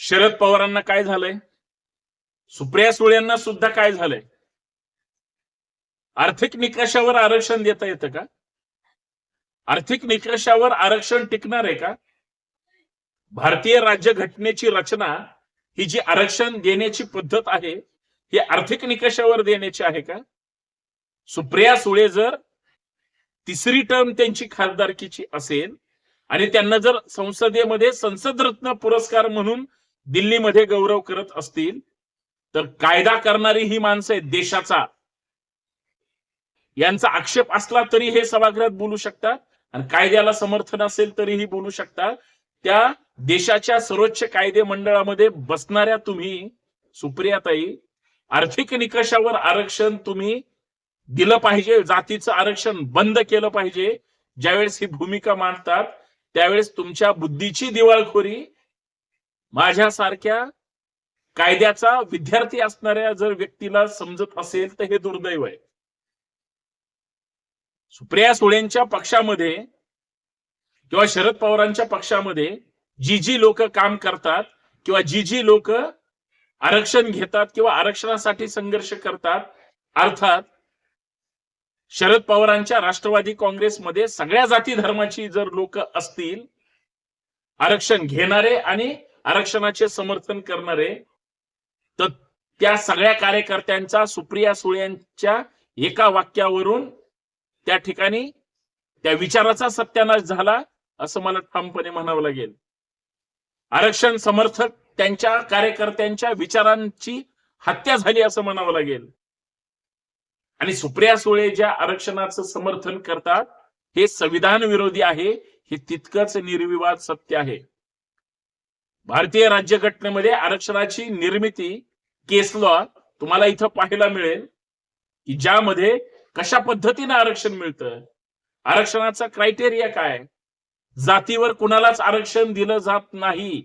शरद पवारांना काय झालंय? सुप्रिया सुळेंना सुद्धा काय झालंय? आर्थिक निकषावर आरक्षण देता येतं का? आर्थिक निकषावर आरक्षण टिकणार आहे का? भारतीय राज्य घटनेची रचना ही जी आरक्षण देण्याची पद्धत आहे ही आर्थिक निकषावर देण्याची आहे का? सुप्रिया सुळे जर तिसरी टर्म त्यांची खासदारकीची असेल आणि त्यांना जर संसदेमध्ये संसद रत्न पुरस्कार म्हणून दिल्लीमध्ये गौरव करत असतील तर कायदा करणारी ही माणसं आहेत देशाचा. यांचा आक्षेप असला तरी हे सभागृहात बोलू शकतात आणि कायद्याला समर्थन असेल तरीही बोलू शकता त्या देशाच्या सर्वोच्च कायदे मंडळामध्ये बसणाऱ्या तुम्ही सुप्रियाताई आर्थिक निकषावर आरक्षण तुम्ही दिलं पाहिजे जातीचं आरक्षण बंद केलं पाहिजे. ज्यावेळेस ही भूमिका मांडतात त्यावेळेस तुमच्या बुद्धीची दिवाळखोरी माझ्यासारख्या कायद्याचा विद्यार्थी असणाऱ्या जर व्यक्तीला समजत असेल तर हे दुर्दैव आहे. सुप्रिया सुळेंच्या पक्षामध्ये किंवा शरद पवारांच्या पक्षामध्ये जी जी लोक काम करतात किंवा जी जी लोक आरक्षण घेतात किंवा आरक्षणासाठी संघर्ष करतात अर्थात शरद पवारांच्या राष्ट्रवादी काँग्रेसमध्ये सगळ्या जाती धर्माची जर लोक असतील आरक्षण घेणारे आणि आरक्षणाचे समर्थन करणारे तर त्या सगळ्या कार्यकर्त्यांचा सुप्रिया सुळेंच्या एका वाक्यावरून त्या ठिकाणी त्या विचाराचा सत्यानाश झाला असं मला ठामपणे म्हणावं लागेल. आरक्षण समर्थक त्यांच्या कार्यकर्त्यांच्या विचारांची हत्या झाली असं म्हणावं लागेल. आणि सुप्रिया सुळे ज्या आरक्षणाचं समर्थन करतात हे संविधान विरोधी आहे हे तितकंच निर्विवाद सत्य आहे. भारतीय राज्यघटनेमध्ये आरक्षणाची निर्मिती केस लॉ तुम्हाला इथं पाहायला मिळेल की ज्यामध्ये कशा पद्धतीने आरक्षण मिळतं आरक्षणाचा क्रायटेरिया काय जातीवर कुणालाच आरक्षण दिलं जात नाही.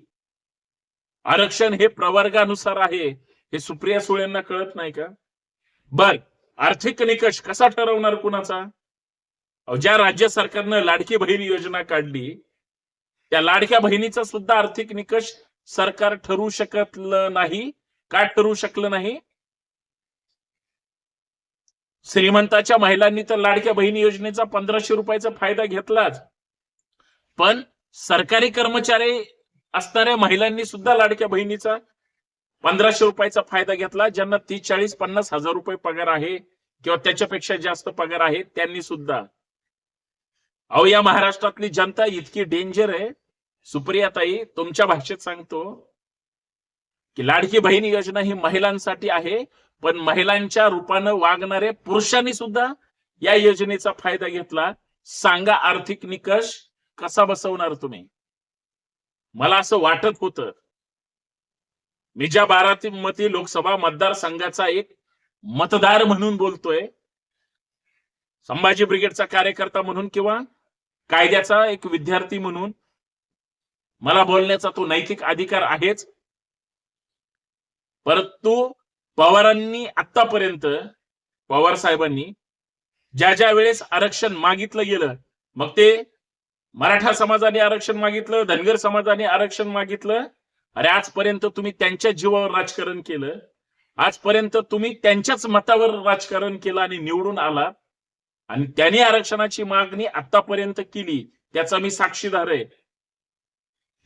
आरक्षण हे प्रवर्गानुसार आहे हे सुप्रिया सुळेंना कळत नाही का? बर आर्थिक निकष कसा ठरवणार कुणाचा? ज्या राज्य सरकारनं लाडकी बहीण योजना काढली त्या लाडक्या बहिणीचा सुद्धा आर्थिक निकष सरकार ठरू शकलं नाही. का ठरू शकलं नाही? श्रीमंताच्या महिलांनी तर लाडक्या बहिणी योजनेचा पंधराशे रुपयाचा फायदा घेतलाच. पण सरकारी कर्मचारी असणाऱ्या महिलांनी सुद्धा लाडक्या बहिणीचा पंधराशे रुपयाचा फायदा घेतला ज्यांना तीस चाळीस पन्नास हजार रुपये पगार आहे किंवा त्याच्यापेक्षा जास्त पगार आहे त्यांनी सुद्धा. अहो या महाराष्ट्रातली जनता इतकी डेंजर आहे. सुप्रियाताई तुमच्या भाषेत सांगतो की लाडकी बहीण योजना ही महिलांसाठी आहे पण महिलांच्या रूपानं वागणारे पुरुषांनी सुद्धा या योजनेचा फायदा घेतला. सांगा आर्थिक निकष कसा बसवणार तुम्ही? मला असं वाटत होतं मी ज्या बारामती लोकसभा मतदारसंघाचा एक मतदार म्हणून बोलतोय संभाजी ब्रिगेडचा कार्यकर्ता म्हणून किंवा कायद्याचा एक विद्यार्थी म्हणून मला बोलण्याचा तो नैतिक अधिकार आहेच. परंतु पवारांनी आतापर्यंत पवार साहेबांनी ज्या ज्या वेळेस आरक्षण मागितलं गेलं मग ते मराठा समाजाने आरक्षण मागितलं धनगर समाजाने आरक्षण मागितलं अरे आजपर्यंत तुम्ही त्यांच्या जीवावर राजकारण केलं आजपर्यंत तुम्ही त्यांच्याच मतावर राजकारण केलं आणि निवडून आला आणि त्यांनी आरक्षणाची मागणी आतापर्यंत केली त्याचा मी साक्षीदार आहे.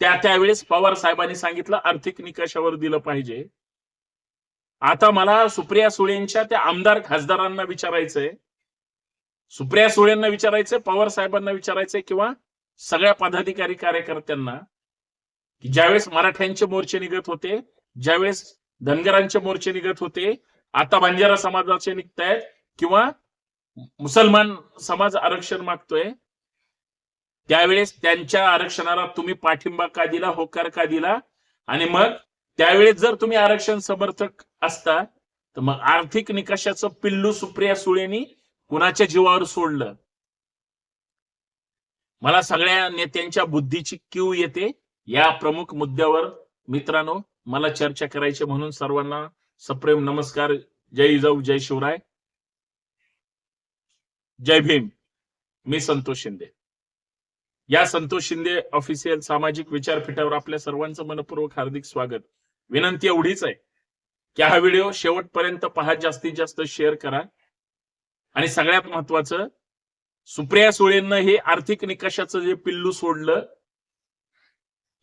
त्या त्यावेळेस पवार साहेबांनी सांगितलं आर्थिक निकषावर दिलं पाहिजे. आता मला सुप्रिया सुळेंच्या त्या आमदार खासदारांना विचारायचंय. सुप्रिया सुळेंना विचारायचंय पवार साहेबांना विचारायचंय किंवा सगळ्या पदाधिकारी कार्यकर्त्यांना की ज्यावेळेस मराठ्यांचे मोर्चे निघत होते ज्यावेळेस धनगरांचे मोर्चे निघत होते आता बंजारा समाजाचे निघतायत किंवा मुसलमान समाज आरक्षण मागतोय. त्यावेळेस त्यांच्या आरक्षणाला तुम्ही पाठिंबा का दिला होकार का दिला? आणि मग त्यावेळेस जर तुम्ही आरक्षण समर्थक असता तर मग आर्थिक निकषाचं पिल्लू सुप्रिया सुळेनी कुणाच्या जीवावर सोडलं? मला सगळ्या नेत्यांच्या बुद्धीची क्यू येते. या प्रमुख मुद्द्यावर मित्रांनो मला चर्चा करायची म्हणून सर्वांना सप्रेम नमस्कार. जय जाऊ जय शिवराय. जय भीम. मी संतोष शिंदे. या संतोष शिंदे ऑफिशियल सामाजिक विचारपीठावर आपल्या सर्वांचं मनपूर्वक हार्दिक स्वागत. विनंती एवढीच आहे की हा व्हिडिओ शेवटपर्यंत पहा जास्तीत जास्त शेअर करा. आणि सगळ्यात महत्वाचं सुप्रिया सुळेंना हे आर्थिक निकषाचं जे पिल्लू सोडलं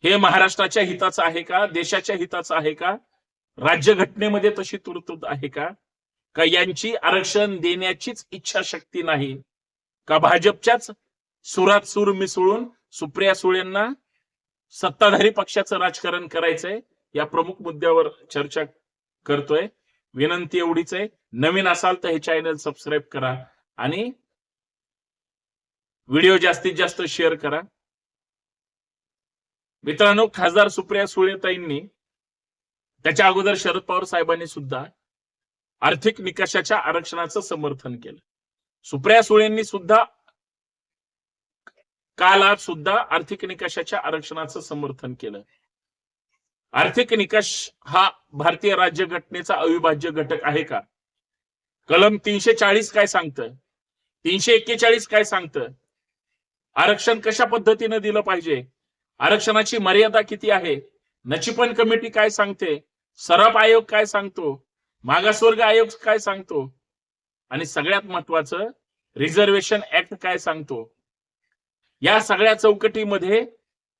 हे महाराष्ट्राच्या हिताचं आहे का? देशाच्या हिताचं आहे का? राज्यघटनेमध्ये तशी तरतूद आहे का? का यांची आरक्षण देण्याचीच इच्छाशक्ती नाही? का भाजपच्याच सुरात सूर मिसळून सुप्रिया सुळेंना सत्ताधारी पक्षाचं राजकारण करायचंय? या प्रमुख मुद्द्यावर चर्चा करतोय. विनंती एवढीच आहे. नवीन असाल तर हे चॅनल सबस्क्राईब करा आणि व्हिडिओ जास्तीत जास्त शेअर करा. मित्रांनो खासदार सुप्रिया सुळेताईंनी त्याच्या अगोदर शरद पवार साहेबांनी सुद्धा आर्थिक निकषाच्या आरक्षणाचं समर्थन केलं. सुप्रिया सुळेंनी सुद्धा काल आज सुद्धा आर्थिक निकषाच्या आरक्षणाचं समर्थन केलं. आर्थिक निकष हा भारतीय राज्यघटनेचा अविभाज्य घटक आहे का? कलम तीनशे चाळीस काय सांगतं? तीनशे एक्केचाळीस काय सांगतं? आरक्षण कशा पद्धतीनं दिलं पाहिजे? आरक्षणाची मर्यादा किती आहे? नचिपन कमिटी काय सांगते? सराब आयोग काय सांगतो? मागासवर्ग आयोग काय सांगतो? आणि सगळ्यात महत्वाचं रिझर्वेशन ऍक्ट काय सांगतो? या सगळ्या चौकटीमध्ये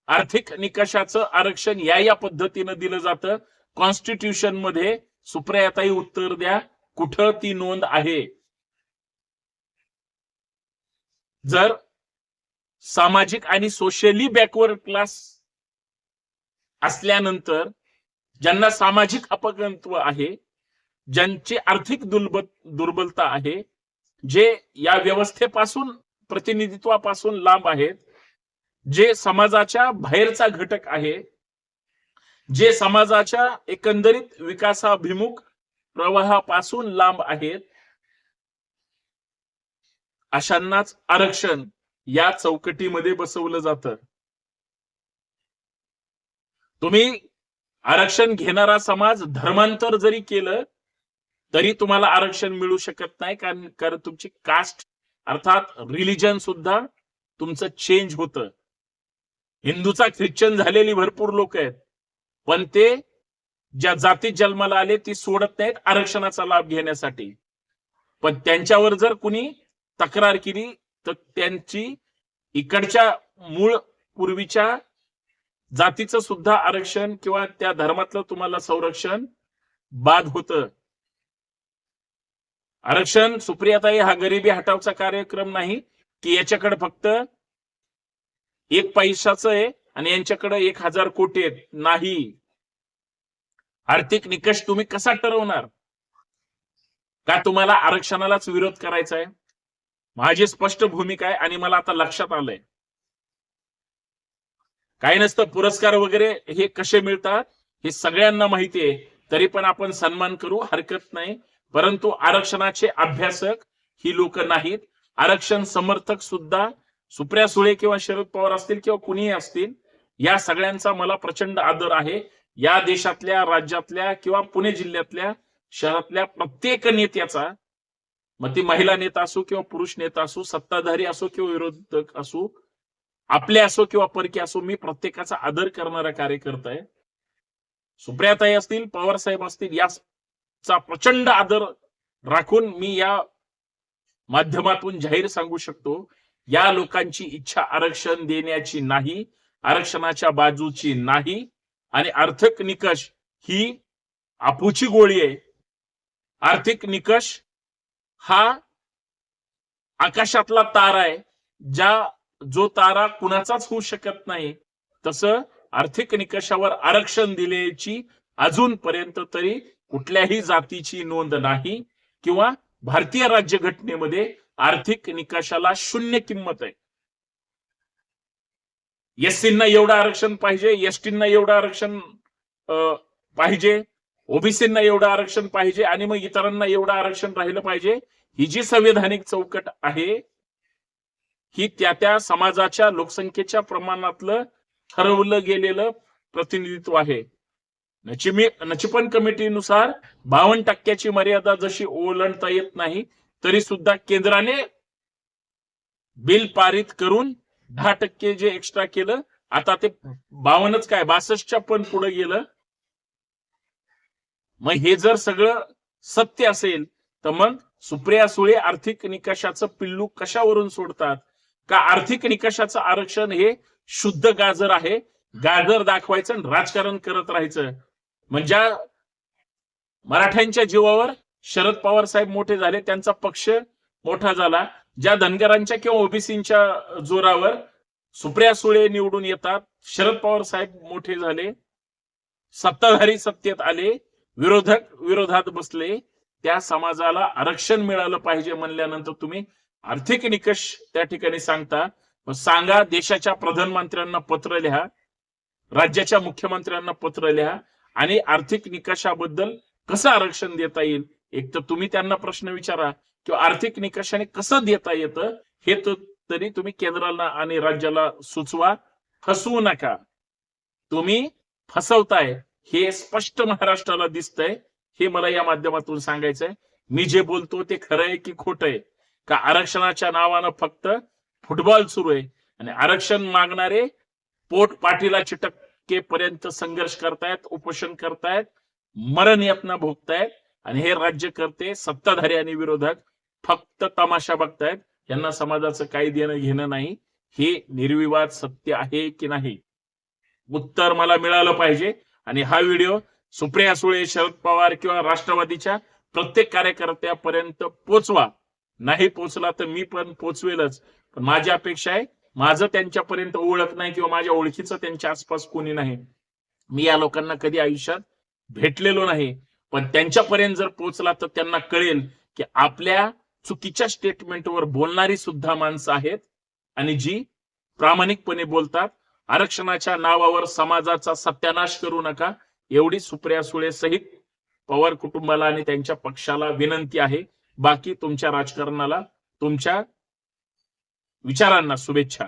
आर्थिक निकषाचं आरक्षण या या पद्धतीनं दिलं जातं. कॉन्स्टिट्यूशनमध्ये सुप्रियाताई उत्तर द्या कुठं ती नोंद आहे? जर सामाजिक आणि सोशली बॅकवर्ड क्लास असल्यानंतर ज्यांना सामाजिक अपगंत्व आहे ज्यांची आर्थिक दुर्बल दुर्बलता आहे जे या व्यवस्थेपासून प्रतिनिधित्वापासून लांब आहेत जे समाजाच्या बाहेरचा घटक आहे जे समाजाच्या एकंदरीत विकासाभिमुख प्रवाहापासून लांब आहेत अशांनाच आरक्षण या चौकटीमध्ये बसवलं जात. तुम्ही आरक्षण घेणारा समाज धर्मांतर जरी केलं तरी तुम्हाला आरक्षण मिळू शकत नाही कारण कारण तुमची कास्ट अर्थात रिलिजन सुद्धा तुमचं चेंज होतं. हिंदूचा ख्रिश्चन झालेली भरपूर लोक आहेत पण ते ज्या जातीत जन्माला आले ती सोडत नाहीत आरक्षणाचा लाभ घेण्यासाठी. पण त्यांच्यावर जर कुणी तक्रार केली तर त्यांची इकडच्या मूळ पूर्वीच्या जातीचं सुद्धा आरक्षण किंवा त्या धर्मातलं तुम्हाला संरक्षण बाद होतं. आरक्षण सुप्रियाताई हा गरिबी हटावचा कार्यक्रम नाही की याच्याकडे फक्त एक पैशाचं आहे आणि यांच्याकडे एक हजार कोटी आहेत. नाही. आर्थिक निकष तुम्ही कसा ठरवणार? का तुम्हाला आरक्षणालाच विरोध करायचा आहे? माझी स्पष्ट भूमिका आहे आणि मला आता लक्षात आलंय. काही नसतं पुरस्कार वगैरे हे कसे मिळतात हे सगळ्यांना माहिती आहे. तरी पण आपण सन्मान करू हरकत नाही. परंतु आरक्षणाचे अभ्यासक ही लोक नाहीत. आरक्षण समर्थक सुद्धा सुप्रिया सुळे किंवा शरद पवार असतील किंवा कुणीही असतील या सगळ्यांचा मला प्रचंड आदर आहे. या देशातल्या राज्यातल्या किंवा पुणे जिल्ह्यातल्या शहरातल्या प्रत्येक नेत्याचा मग ती महिला नेता असो किंवा पुरुष नेता असो सत्ताधारी असो किंवा विरोधक असो आपले असो किंवा परके असो मी प्रत्येकाचा आदर करणारा कार्यकर्ता आहे. सुप्रियाताई असतील पवार साहेब असतील या चा प्रचंड आदर राखून मी या माध्यमातून जाहीर सांगू शकतो या लोकांची इच्छा आरक्षण देण्याची नाही आरक्षणाच्या बाजूची नाही आणि आर्थिक निकष ही आपूची गोळी आहे. आर्थिक निकष हा आकाशातला तारा आहे ज्या जो तारा कुणाचाच होऊ शकत नाही. तसं आर्थिक निकषावर आरक्षण दिल्याची अजूनपर्यंत तरी कुठल्याही जातीची नोंद नाही किंवा भारतीय राज्यघटनेमध्ये आर्थिक निकषाला शून्य किंमत आहे. एससींना एवढं आरक्षण पाहिजे एसटींना एवढं आरक्षण पाहिजे ओबीसींना एवढं आरक्षण पाहिजे आणि मग इतरांना एवढं आरक्षण राहिलं पाहिजे ही जी संविधानिक चौकट आहे ही त्या त्या समाजाच्या लोकसंख्येच्या प्रमाणातलं ठरवलं गेलेलं प्रतिनिधित्व आहे. नचिमी नचिपन कमिटीनुसार बावन्न टक्क्याची मर्यादा जशी ओलांडता येत नाही तरी सुद्धा केंद्राने बिल पारित करून दहा टक्के जे एक्स्ट्रा केलं आता ते बावन्नच काय बासष्टच्या पण पुढे गेलं. मग हे जर सगळं सत्य असेल तर मग सुप्रिया सुळे आर्थिक निकषाचं पिल्लू कशावरून सोडतात? का आर्थिक निकषाचं आरक्षण हे शुद्ध गाजर आहे? गाजर दाखवायचं आणि राजकारण करत राहायचं. म्हणजे मराठ्यांच्या जीवावर शरद पवार साहेब मोठे झाले त्यांचा पक्ष मोठा झाला. ज्या धनगरांच्या किंवा ओबीसीच्या जोरावर सुप्रिया सुळे निवडून येतात शरद पवार साहेब मोठे झाले सत्ताधारी सत्तेत आले विरोधक विरोधात बसले त्या समाजाला आरक्षण मिळालं पाहिजे म्हणल्यानंतर तुम्ही आर्थिक निकष त्या ठिकाणी सांगता. सांगा देशाच्या प्रधानमंत्र्यांना पत्र लिहा राज्याच्या मुख्यमंत्र्यांना पत्र लिहा आणि आर्थिक निकषाबद्दल कसं आरक्षण देता येईल? एक तर तुम्ही त्यांना प्रश्न विचारा किंवा आर्थिक निकषाने कसं देता येतं हे तरी तुम्ही केंद्राला आणि राज्याला सुचवा. फसवू नका. तुम्ही फसवताय हे स्पष्ट महाराष्ट्राला दिसतंय. हे मला या माध्यमातून सांगायचंय. मी जे बोलतो ते खरं आहे की खोट आहे? का आरक्षणाच्या नावानं फक्त फुटबॉल सुरू आहे? आणि आरक्षण मागणारे पोट पाठीला चिटकेपर्यंत संघर्ष करतायत उपोषण करतायत मरण यातना भोगतायत आणि हे राज्यकर्ते सत्ताधारी आणि विरोधक फक्त तमाशा बघतायत. यांना समाजाचं काही देणं घेणं नाही. हे निर्विवाद सत्य आहे की नाही? उत्तर मला मिळालं पाहिजे. आणि हा व्हिडिओ सुप्रिया सुळे शरद पवार किंवा राष्ट्रवादीच्या प्रत्येक कार्यकर्त्यापर्यंत पोचवा. नाही पोचला तर मी पण पोचवेलच. पण माझी अपेक्षा आहे माझं त्यांच्यापर्यंत ओळख नाही किंवा माझ्या ओळखीचं त्यांच्या आसपास कोणी नाही. मी या लोकांना कधी आयुष्यात भेटलेलो नाही. पण त्यांच्यापर्यंत जर पोचला तर त्यांना कळेल की आपल्या चुकीच्या स्टेटमेंटवर बोलणारी सुद्धा माणसं आहेत आणि जी प्रामाणिकपणे बोलतात आरक्षणाच्या नावावर समाजाचा सत्यानाश करू नका एवढी सुप्रिया सुळे सहित पवार कुटुंबाला आणि त्यांच्या पक्षाला विनंती आहे. बाकी तुमच्या राजकारणाला तुमच्या विचारांना शुभेच्छा.